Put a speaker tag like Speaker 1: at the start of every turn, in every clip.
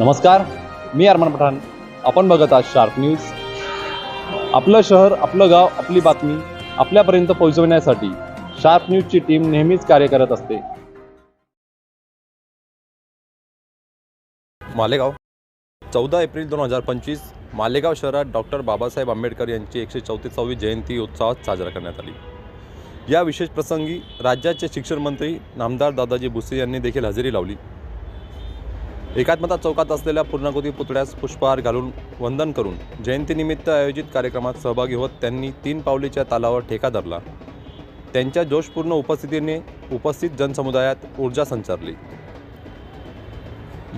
Speaker 1: नमस्कार मी अरमान पठाण. आपण बघत आहात शार्प न्यूज. आपलं शहर आपलं गाव आपली बातमी आपल्यापर्यंत पोहोचवण्यासाठी शार्प न्यूजची टीम नेहमीच कार्य करत असते. मालेगाव. चौदा एप्रिल दोन हजार पंचवीस मालेगाव शहरात डॉक्टर बाबासाहेब आंबेडकर यांची एकशे चौतीसावी जयंती उत्साहात साजरा करण्यात आली. या विशेष प्रसंगी राज्याचे शिक्षण मंत्री नामदार दादाजी भुसे यांनी देखील हजेरी लावली. एकात्मता चौकात असलेल्या पूर्णाकृती पुतळ्यास पुष्पहार घालून वंदन करून जयंतीनिमित्त आयोजित कार्यक्रमात सहभागी होत त्यांनी तीन पावलीच्या तालावर ठेका धरला. त्यांच्या जोशपूर्ण उपस्थितीने उपस्थित जनसमुदायात ऊर्जा संचारली.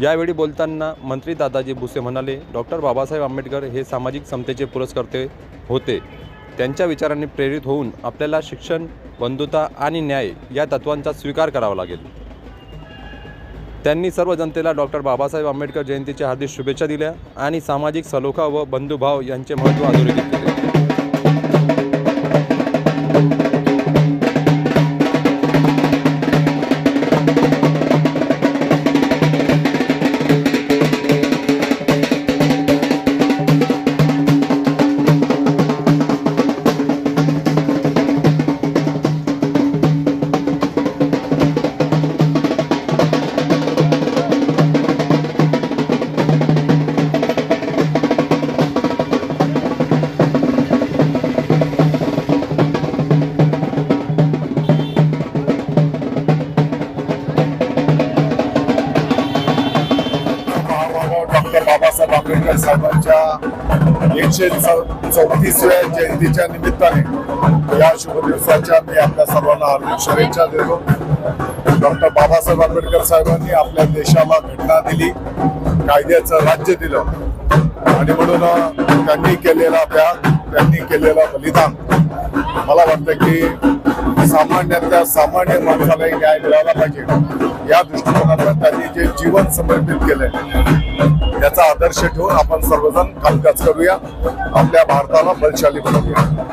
Speaker 1: यावेळी बोलताना मंत्री दादाजी भुसे म्हणाले डॉक्टर बाबासाहेब आंबेडकर हे सामाजिक समतेचे पुरस्कर्ते होते. त्यांच्या विचारांनी प्रेरित होऊन आपल्याला शिक्षण बंधुता आणि न्याय या तत्वांचा स्वीकार करावा लागेल. त्यांनी सर्व जनतेला डॉक्टर बाबासाहेब आंबेडकर जयंतीच्या हार्दिक शुभेच्छा दिल्या आणि सामाजिक सलोखा व बंधुभाव यांचे महत्त्व अधोरेखित केले.
Speaker 2: बाबासाहेब आंबेडकर साहेबांच्या एकशे चौतीसव्या जयंतीच्या निमित्ताने या शुभ दिवसाच्या मी आपल्या सर्वांना हार्दिक शुभेच्छा देतो. डॉक्टर बाबासाहेब आंबेडकर साहेबांनी आपल्या देशाला घटना दिली कायद्याचं राज्य दिलं. आणि म्हणून त्यांनी केलेला त्याग त्यांनी केलेलं बलिदान. मला वाटतं की सामान्यातल्या सामान्य माणसालाही न्याय मिळाला पाहिजे. या दृष्टिकोनातून त्यांनी जे जीवन समर्पित केलंय याचा आदर्श ठेवून आपण सर्वजण कामकाज करूया. आपल्या भारताला बलशाली बनवूया.